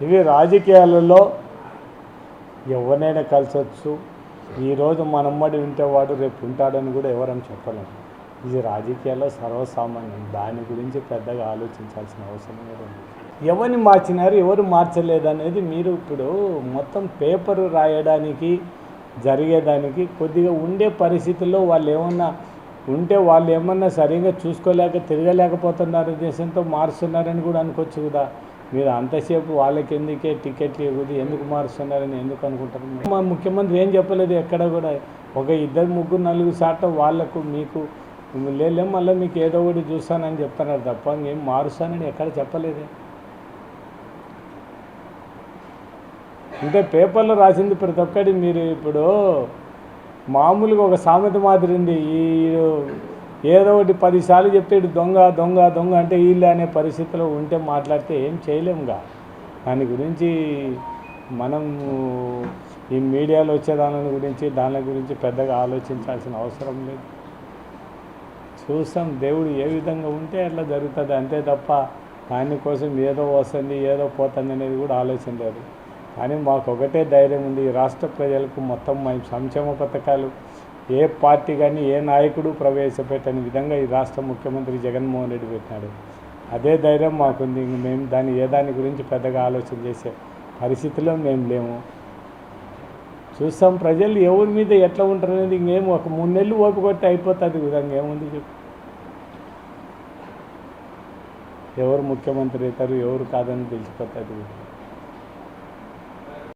ఇవి రాజకీయాలలో ఎవరినైనా కలిసొచ్చు. ఈరోజు మనమ్మడి ఉంటేవాడు రేపు ఉంటాడని కూడా ఎవరని చెప్పలేము. ఇది రాజకీయాల్లో సర్వసామాన్యం. దాని గురించి పెద్దగా ఆలోచించాల్సిన అవసరం కూడా ఉంది ఎవరిని మార్చినారు ఎవరు మార్చలేదు అనేది మీరు ఇప్పుడు మొత్తం పేపరు రాయడానికి జరిగేదానికి కొద్దిగా ఉండే పరిస్థితుల్లో వాళ్ళు ఏమన్నా ఉంటే వాళ్ళు ఏమన్నా సరిగ్గా చూసుకోలేక తిరగలేకపోతున్నారు దేశంతో మారుస్తున్నారని కూడా అనుకోవచ్చు కదా. మీరు అంతసేపు వాళ్ళకి ఎందుకే టికెట్లు ఇవ్వదు ఎందుకు మారుస్తున్నారని ఎందుకు అనుకుంటారు? మా ముఖ్యమంత్రి ఏం చెప్పలేదు ఎక్కడ కూడా. ఒక ఇద్దరు ముగ్గురు నలుగురు శాతం వాళ్ళకు మీకు లేలే మళ్ళీ మీకు ఏదో ఒకటి చూస్తానని చెప్తున్నారు తప్ప ఏం మారుస్తానని ఎక్కడ చెప్పలేదే. అంటే పేపర్లో రాసింది ప్రతి ఒక్కటి మీరు ఇప్పుడు మామూలుగా ఒక సామెత మాదిరింది ఈ ఏదో ఒకటి పదిసార్లు చెప్తాడు దొంగ దొంగ దొంగ అంటే వీళ్ళు అనే పరిస్థితిలో ఉంటే మాట్లాడితే ఏం చేయలేముగా. దాని గురించి మనం ఈ మీడియాలో వచ్చే దాని గురించి దాని గురించి పెద్దగా ఆలోచించాల్సిన అవసరం లేదు. చూస్తాం దేవుడు ఏ విధంగా ఉంటే అట్లా జరుగుతుంది. అంతే తప్ప దానికోసం ఏదో వస్తుంది ఏదో పోతుంది అనేది కూడా ఆలోచన లేదు. కానీ మాకు ఒకటే ధైర్యం ఉంది. రాష్ట్ర ప్రజలకు మొత్తం మా సంక్షేమ పథకాలు ఏ పార్టీ కానీ ఏ నాయకుడు ప్రవేశపెట్టని విధంగా ఈ రాష్ట్ర ముఖ్యమంత్రి జగన్మోహన్ రెడ్డి పెట్టినాడు. అదే ధైర్యం మాకుంది. ఇంక మేము దాని ఏ దాని గురించి పెద్దగా ఆలోచన చేసే పరిస్థితిలో మేము లేము. చూస్తాం ప్రజలు ఎవరి మీద ఎట్లా ఉంటారు అనేది ఇంకేం ఒక మూడు నెలలు ఓపిక కొట్టి అయిపోతుంది విధంగా ఏముంది చెప్పు. ఎవరు ముఖ్యమంత్రి అవుతారు ఎవరు కాదని తెలిసిపోతుంది.